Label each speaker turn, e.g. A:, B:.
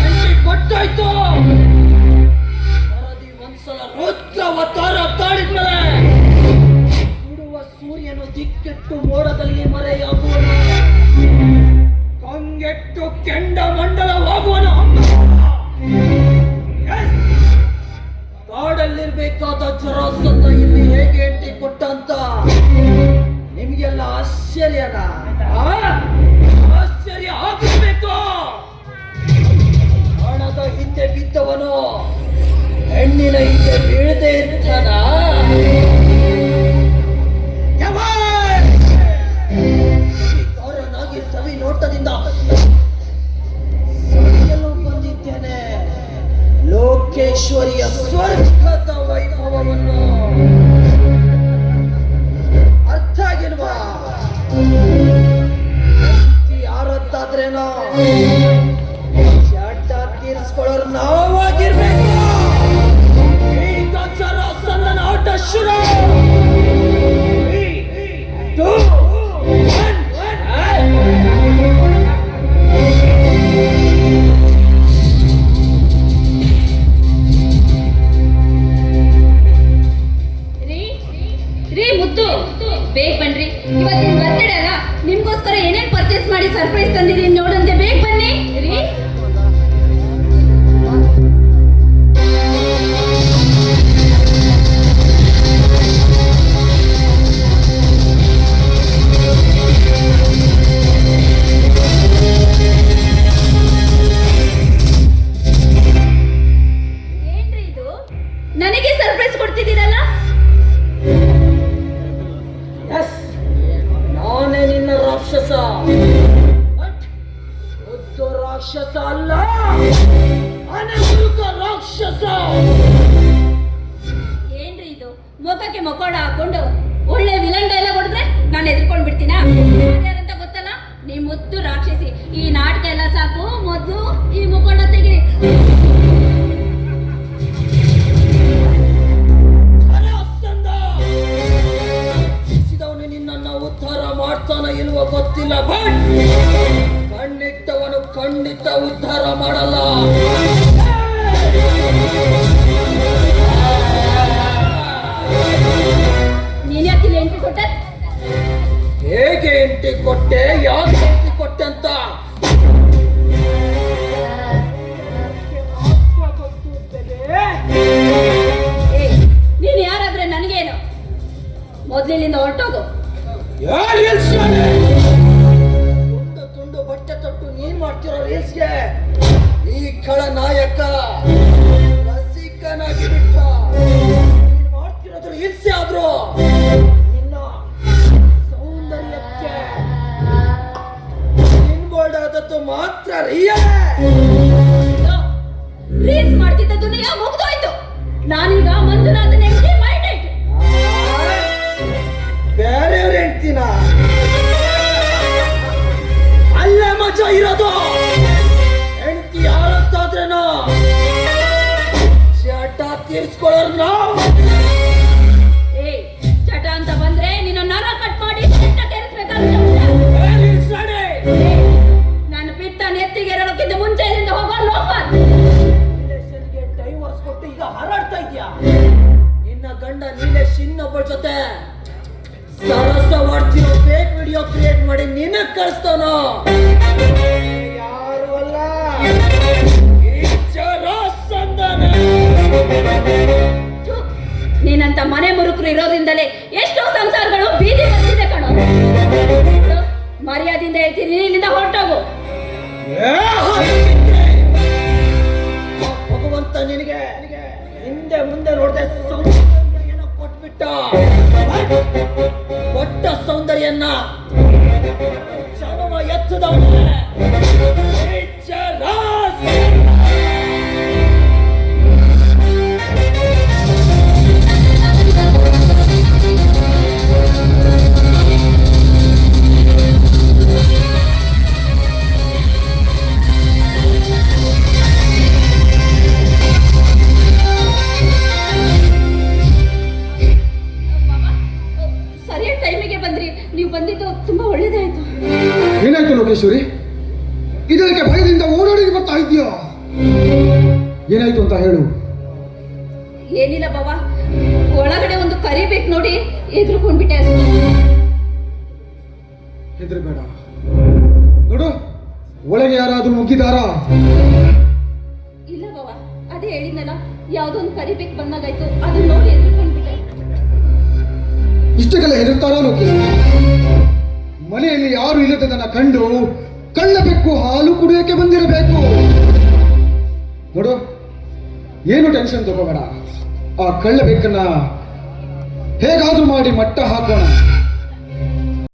A: Entry ಕೊಟ್ಟಾಯ್ತು. ವರದಿ ಒಂದ್ಸಲ ರುದ್ರ ಅವತಾರ ತಾಳಿದ್ಮೇಲೆ ಸುಡುವ ಸೂರ್ಯನು ದಿಕ್ಕೆಟ್ಟು ಮೋಡದಲ್ಲಿ ಮರೆಯಾಗುವನು. ಕಂಗೆಟ್ಟು ಕೆಂಡ ಮಂಡಲವಾಗುವನು! ಕಾಡಲ್ಲಿರ್ಬೇಕಾದ ಜರಾಸಂದ ಇಲ್ಲಿ ಹೇಗೆ ಎಂಟ್ರಿ ಕೊಟ್ಟಂತ? ನಿಮ್ಗೆಲ್ಲ ಆಶ್ಚರ್ಯನ? ಹಿಂದೆ ಬಿದ್ದವನು. ಹೆಣ್ಣಿನ ಹಿಂದೆ ಬೀಳದೆ ಇರ್ತಾನ ಕಾರನಾಗಿ ಸವಿ ನೋಟದಿಂದ ಸವಿಯಲು ಬಂದಿದ್ದೇನೆ. ಲೋಕೇಶ್ವರಿಯ ಸ್ವರ್ಗದ ವೈಭವವನ್ನು. ಅರ್ಥ ಆಗಿಲ್ವಾ? ಯಾರತ್ತಾದ್ರೇನೋ
B: ರೀ ಮುದ್ದು ಬೇಗ ಬನ್ರಿ. ಇವತ್ತಿನ ಬರ್ತಡೇ ಅಲ್ಲ ನಿಮ್ಗೋಸ್ಕರ ಏನೇನ್ ಪರ್ಚೇಸ್ ಮಾಡಿ ಸರ್ಪ್ರೈಸ್ ತಂದಿದ್ದೀನಿ ನೋಡಂತೆ. ಬೇಗ ಬನ್ನಿ. ರೀ?
A: ರಾಕ್ಷಸ ಅಲ್ಲ? ಅನಧಿಕೃತ ರಾಕ್ಷಸ!
B: ಏನ್ರಿ ಇದು? ಮುಖಕ್ಕೆ ಮಕೋಡ ಹಾಕೊಂಡು
A: ಹೆಂಡ್ತಿನ ಅಲ್ಲೇ ಮಜಾ ಇರೋದು. ಹೆಂಡತಿ ಯಾರತ್ತಾದ್ರೇನೋ ಶಟ ತೀರ್ಸ್ಕೊಳ್ಳೋರು ನಾವು ಈಗ ಹಾರಾಡ್ತಾ ಇದ್ಯಾ ನಿನ್ನ ಗಂಡ ನೀನೆ ಇನ್ನೊಬ್ಬಳ ಜೊತೆ. ಸರಸವಾಡ್ತಿರೋ ಫೇಕ್ ವಿಡಿಯೋ ಕ್ರಿಯೇಟ್ ಮಾಡಿ ನಿನ್ನ ಕಳಿಸ್ತಾನೋ? ಯಾರು ಅಲ್ಲ.
B: ನೀನಂತ ಮನೆ ಮುರುಕರು ಇರೋದ್ರಿಂದಲೇ ಎಷ್ಟೋ ಸಂಸಾರಗಳು ಬೀದಿ ಬಂದಿದೆ ಕಣೋ. ಮರ್ಯಾದಿಂದ ಮರ್ಯಾದೆಯಿಂದ ಹೇಳ್ತೀನಿ ನಿನ್ನಿಂದ ಇಲ್ಲಿಂದ ಹೊರಟೋಗು
A: ಭಗವಂತ ನಿನಗೆ ಹಿಂದೆ ಮುಂದೆ ನೋಡದೆ ಸೌಂದರ್ಯ ಏನೋ ಕೊಟ್ಬಿಟ್ಟ. ಕೊಟ್ಟ ಸೌಂದರ್ಯನ್ನ ಚಲವ ಎತ್ತದವನೇ.
B: ನೀವು ಬಂದಿದ್ದು ತುಂಬಾ ಒಳ್ಳೇದಾಯ್ತು.
C: ಏನಾಯ್ತು ಲೋಕೇಶ್ವರಿ? ಇದಕ್ಕೆ ಭಯದಿಂದ ಓಡಾಡಿ ಬರ್ತಾ ಇದೆಯೋ ಏನಾಯ್ತು ಅಂತ ಹೇಳು.
B: ಏನಿಲ್ಲ ಬಾಬಾ ಒಳಗಡೆ ಒಂದು ಕರಿಬೇಕು ನೋಡಿ ಎದುರುಕೊಂಡ್ಬಿಟ್ಟೆ ಹೆದ್ರ
C: ಬೇಡ ನೋಡು ಒಳಗೆ ಯಾರಾದ್ರೂ ನುಗ್ಗಿದಾರಾ?
B: ಇಲ್ಲ ಬಾಬಾ ಅದೇ ಹೇಳಿದ್ನಲ್ಲ ಯಾವುದೋ ಒಂದು ಕರಿಬೇಕು ಬಂದಾಗಾಯ್ತು ಅದನ್ನ ನೋಡಿ ಎದುರುಕೊಂಡ್ಬಿಟ್ಟೆ
C: ಇಷ್ಟಕ್ಕೆಲ್ಲ ಹೆದರ್ತಾರ ನುಗ್ಗಿ ಮನೆಯಲ್ಲಿ ಯಾರು ಇಲ್ಲದನ್ನ ಕಂಡು ಕಳ್ಳ ಬೆಕ್ಕು ಹಾಲು ಕುಡಿಯೋಕೆ ಬಂದಿರಬೇಕು. ನೋಡು, ಏನು ಟೆನ್ಷನ್ ತಗೋಬೇಡ. ಆ ಕಳ್ಳ ಬೆಕ್ಕನ್ನ ಹೇಗಾದ್ರೂ ಮಾಡಿ ಮಟ್ಟ ಹಾಕೋಣ.